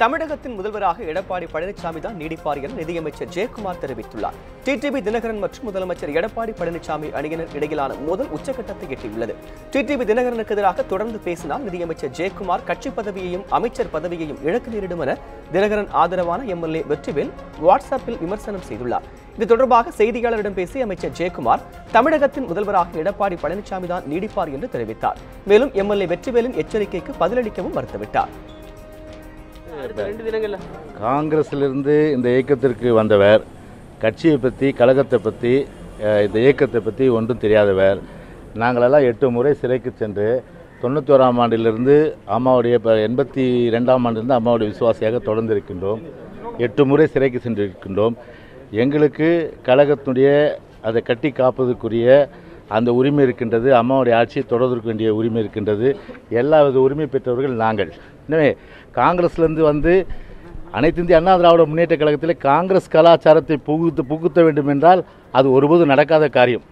தமிழகத்தின் முதல்வராக எடப்பாடி பழனிசாமி தான் நீடிப்பார் என நிதியமைச்சர் ஜெயக்குமார் தெரிவித்துள்ளார். டிடிபி தினகரன் மற்றும் முதலமைச்சர் எடப்பாடி பழனிசாமி அணியினர் இடையிலான மோதல் உச்சகட்டத்தை எட்டியுள்ளது. டிடிபி தினகரனுக்கு எதிராக தொடர்ந்து பேசினால் நிதியமைச்சர் ஜெயக்குமார் கட்சி பதவியையும் அமைச்சர் பதவியையும் இழக்க நேரிடும் என தினகரன் ஆதரவான எம்எல்ஏ வெற்றிவேல் வாட்ஸ்அப்பில் விமர்சனம் செய்துள்ளார். இது தொடர்பாக செய்தியாளரிடம் பேசிய அமைச்சர் ஜெயக்குமார் தமிழகத்தின் முதல்வராக எடப்பாடி பழனிசாமி தான் நீடிப்பார் என்று தெரிவித்தார். மேலும் எம்எல்ஏ வெற்றிவேலின் எச்சரிக்கைக்கு பதிலளிக்கவும் மறுத்துவிட்டார். காங்கிரஸிலிருந்து இந்த இயக்கத்திற்கு வந்தவர் கட்சியை பற்றி கழகத்தை பற்றி இந்த இயக்கத்தை பற்றி ஒன்றும் தெரியாதவர். நாங்களெல்லாம் எட்டு முறை சிறைக்கு சென்று தொண்ணூத்தோராம் ஆண்டிலிருந்து அம்மாவுடைய இப்போ எண்பத்தி ரெண்டாம் ஆண்டிலிருந்து அம்மாவுடைய விசுவாசியாக தொடர்ந்து இருக்கின்றோம். எட்டு முறை சிறைக்கு சென்றிருக்கின்றோம் எங்களுக்கு கழகத்தினுடைய அதை கட்டி காப்பதற்குரிய அந்த உரிமை இருக்கின்றது அம்மாவுடைய ஆட்சியை தொடர்வதற்கு வேண்டிய உரிமை இருக்கின்றது. எல்லா வித உரிமை பெற்றவர்கள் நாங்கள். எனவே காங்கிரஸ்லேருந்து வந்து அனைத்து இந்திய அண்ணா திராவிட முன்னேற்ற கழகத்தில் காங்கிரஸ் கலாச்சாரத்தை புகுத்து புகுத்த வேண்டும் என்றால் அது ஒருபோதும் நடக்காத காரியம்.